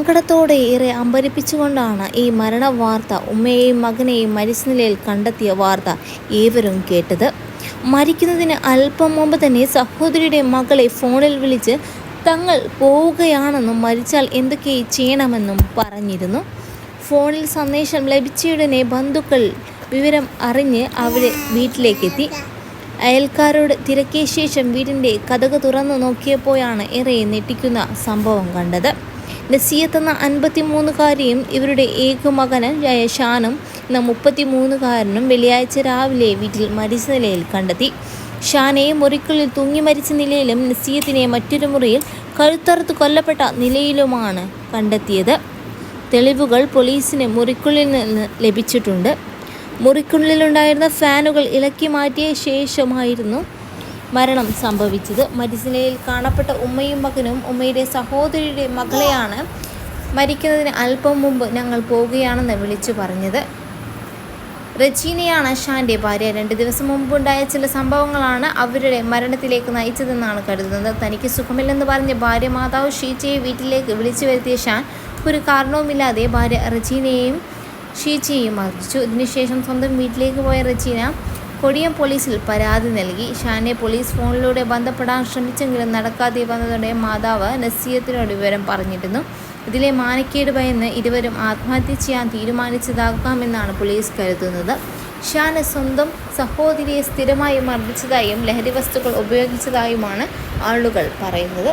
സങ്കടത്തോടെ ഏറെ അമ്പരിപ്പിച്ചുകൊണ്ടാണ് ഈ മരണ വാർത്ത ഉമ്മയെയും മകനെയും മരിച്ച നിലയിൽ കണ്ടെത്തിയ വാർത്ത ഏവരും കേട്ടത്. മരിക്കുന്നതിന് അല്പം മുമ്പ് തന്നെ സഹോദരിയുടെ മകളെ ഫോണിൽ വിളിച്ച് തങ്ങൾ പോവുകയാണെന്നും മരിച്ചാൽ എന്തൊക്കെ ചെയ്യണമെന്നും പറഞ്ഞിരുന്നു. ഫോണിൽ സന്ദേശം ലഭിച്ചയുടനെ ബന്ധുക്കൾ വിവരം അറിഞ്ഞ് അവരെ വീട്ടിലേക്കെത്തി. അയൽക്കാരോട് തിരക്കിയ ശേഷം വീടിന്റെ കഥക തുറന്നു നോക്കിയപ്പോഴാണ് ഏറെ ഞെട്ടിക്കുന്ന സംഭവം കണ്ടത്. നസീയത്ത് എന്ന അൻപത്തിമൂന്നുകാരിയും ഇവരുടെ ഏക മകനായ ഷാനും എന്ന മുപ്പത്തിമൂന്നുകാരനും വെള്ളിയാഴ്ച രാവിലെ വീട്ടിൽ മരിച്ച നിലയിൽ കണ്ടെത്തി. ഷാനയെ മുറിക്കുള്ളിൽ തൂങ്ങി മരിച്ച നിലയിലും നസീയത്തിനെ മറ്റൊരു മുറിയിൽ കഴുത്തറുത്ത് കൊല്ലപ്പെട്ട നിലയിലുമാണ് കണ്ടെത്തിയത്. തെളിവുകൾ പോലീസിന് മുറിക്കുള്ളിൽ നിന്ന് ലഭിച്ചിട്ടുണ്ട്. മുറിക്കുള്ളിലുണ്ടായിരുന്ന ഫാനുകൾ ഇളക്കി മാറ്റിയ ശേഷമായിരുന്നു മരണം സംഭവിച്ചത്. മരിസിനയിൽ കാണപ്പെട്ട ഉമ്മയും മകനും ഉമ്മയുടെ സഹോദരിയുടെ മകളെയാണ് മരിക്കുന്നതിന് അല്പം മുമ്പ് ഞങ്ങൾ പോവുകയാണെന്ന് വിളിച്ചു പറഞ്ഞത്. റജീനയാണ് ഷാന്റെ ഭാര്യ. രണ്ട് ദിവസം മുമ്പുണ്ടായ ചില സംഭവങ്ങളാണ് അവരുടെ മരണത്തിലേക്ക് നയിച്ചതെന്നാണ് കരുതുന്നത്. തനിക്ക് സുഖമില്ലെന്ന് പറഞ്ഞ് ഭാര്യ മാതാവ് ഷീച്ചയെ വീട്ടിലേക്ക് വിളിച്ചു വരുത്തിയ ഷാൻ ഒരു കാരണവുമില്ലാതെ ഭാര്യ റജീനയെയും ഷീച്ചയെയും മർദ്ദിച്ചു. ഇതിനുശേഷം സ്വന്തം വീട്ടിലേക്ക് പോയ റജീന കൊടിയം പോലീസിൽ പരാതി നൽകി. ഷാനെ പോലീസ് ഫോണിലൂടെ ബന്ധപ്പെടാൻ ശ്രമിച്ചെങ്കിലും നടക്കാതെ വന്നതോടെ മാതാവ് നസീയത്തിനോട് വിവരം പറഞ്ഞിരുന്നു. ഇതിലെ മാനക്കേട് ഭയന്ന് ഇരുവരും ആത്മഹത്യ ചെയ്യാൻ തീരുമാനിച്ചതാകാമെന്നാണ് പോലീസ് കരുതുന്നത്. ഷാന് സ്വന്തം സഹോദരിയെ സ്ഥിരമായി മർദ്ദിച്ചതായും ലഹരി വസ്തുക്കൾ ഉപയോഗിച്ചതായുമാണ് ആളുകൾ പറയുന്നത്.